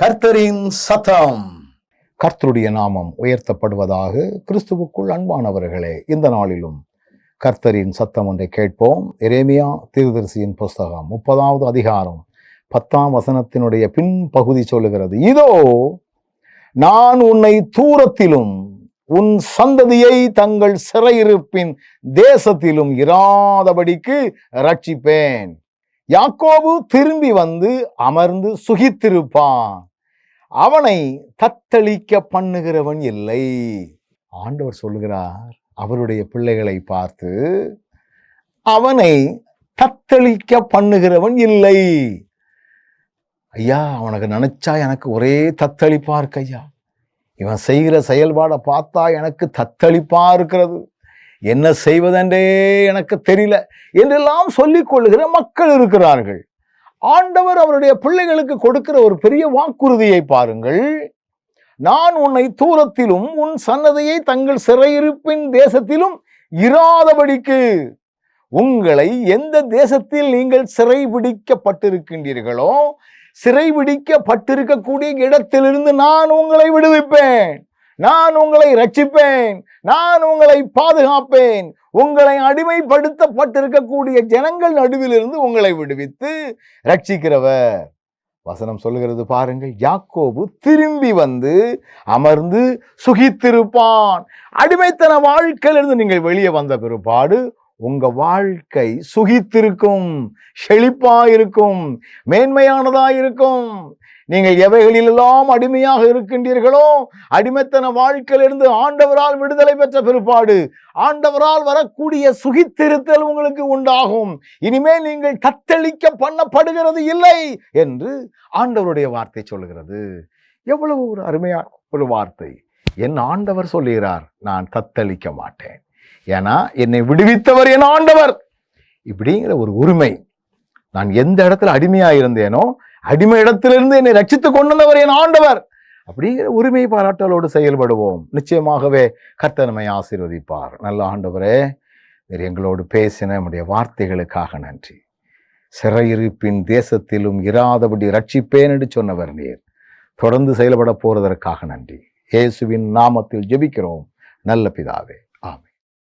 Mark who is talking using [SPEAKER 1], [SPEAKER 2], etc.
[SPEAKER 1] கர்த்தரின் சத்தம். கர்த்தருடைய நாமம் உயர்த்தப்படுவதாக கிறிஸ்துவுக்குள் அன்பானவர்களே இந்த நாளிலும் கர்த்தரின் சத்தம் ஒன்றை கேட்போம். எரேமியா திருதரிசியின் புஸ்தகம் முப்பதாவது அதிகாரம் பத்தாம் வசனத்தினுடைய பின்பகுதி சொல்லுகிறது. இதோ நான் உன்னை தூரத்திலும் உன் சந்ததியை தங்கள் சிறையிருப்பின் தேசத்திலும் இராதபடிக்கு ரட்சிப்பேன் யாக்கோபு திரும்பி வந்து அமர்ந்து சுகித்திருப்பான். அவனை தத்தளிக்க பண்ணுகிறவன் இல்லை. ஆண்டவர் சொல்லுகிறார் அவருடைய பிள்ளைகளை பார்த்து அவனை தத்தளிக்க பண்ணுகிறவன் இல்லை. ஐயா அவனுக்கு நினைச்சா எனக்கு ஒரே தத்தளிப்பா இருக்கு ஐயா. இவன் செய்கிற செயல்பாடை பார்த்தா எனக்கு தத்தளிப்பா இருக்கிறது. என்ன செய்வதென்றே எனக்கு தெரியல என்றெல்லாம் சொல்லிக்கொள்ளுகிற மக்கள் இருக்கிறார்கள். ஆண்டவர் அவருடைய பிள்ளைகளுக்கு கொடுக்கிற ஒரு பெரிய வாக்குறுதியை பாருங்கள். நான் உன்னை தூரத்திலும் உன் சன்னதியை தங்கள் சிறையிருப்பின் தேசத்திலும் இராதபடிக்கு உங்களை எந்த தேசத்தில் நீங்கள் சிறைபிடிக்கப்பட்டிருக்கின்றீர்களோ சிறைபிடிக்கப்பட்டிருக்கக்கூடிய இடத்திலிருந்து நான் உங்களை விடுவிப்பேன். நான் உங்களை ரட்சிப்பேன் நான் உங்களை பாதுகாப்பேன். உங்களை அடிமைப்படுத்தப்பட்டிருக்கக்கூடிய ஜனங்கள் நடுவிலிருந்து உங்களை விடுவித்து ரட்சிக்கிறவர். வசனம் சொல்லுகிறது பாருங்கள் யாக்கோபு திரும்பி வந்து அமர்ந்து சுகித்திருப்பான். அடிமைத்தன வாழ்க்கையிலிருந்து நீங்கள் வெளியே வந்த பிற்பாடு உங்க வாழ்க்கை சுகித்திருக்கும் செழிப்பாயிருக்கும் இருக்கும் இருக்கும் நீங்கள் எவைகளிலெல்லாம் அடிமையாக இருக்கின்றீர்களோ அடிமைத்தன வாழ்க்கையிலிருந்து ஆண்டவரால் விடுதலை பெற்ற பிற்பாடு ஆண்டவரால் வரக்கூடிய சுகித்திருத்தல் உங்களுக்கு உண்டாகும். இனிமேல் நீங்கள் தத்தளிக்க பண்ணப்படுகிறது இல்லை என்று ஆண்டவருடைய வார்த்தை சொல்லுகிறது. எவ்வளவு ஒரு அருமையான ஒரு வார்த்தை. என் ஆண்டவர் சொல்லுகிறார் நான் தத்தளிக்க மாட்டேன். ஏன்னா என்னை விடுவித்தவர் என் ஆண்டவர். இப்படிங்கிற ஒரு உரிமை. நான் எந்த இடத்துல அடிமையாக இருந்தேனோ அடிமை இடத்திலிருந்து என்னை ரட்சித்து வந்தவர் என் ஆண்டவர். அப்படிங்கிற உரிமை பாராட்டலோடு செயல்படுவோம். நிச்சயமாகவே கர்த்தனமை ஆசீர்வதிப்பார். நல்ல ஆண்டவரே நீர் எங்களோடு பேசின நம்முடைய வார்த்தைகளுக்காக நன்றி. சிறையிருப்பின் தேசத்திலும் இராதபடி ரட்சிப்பேன் என்று சொன்னவர் நீர். தொடர்ந்து செயல்பட போறதற்காக நன்றி. இயேசுவின் நாமத்தில் ஜெபிக்கிறோம். நல்ல பிதாவே.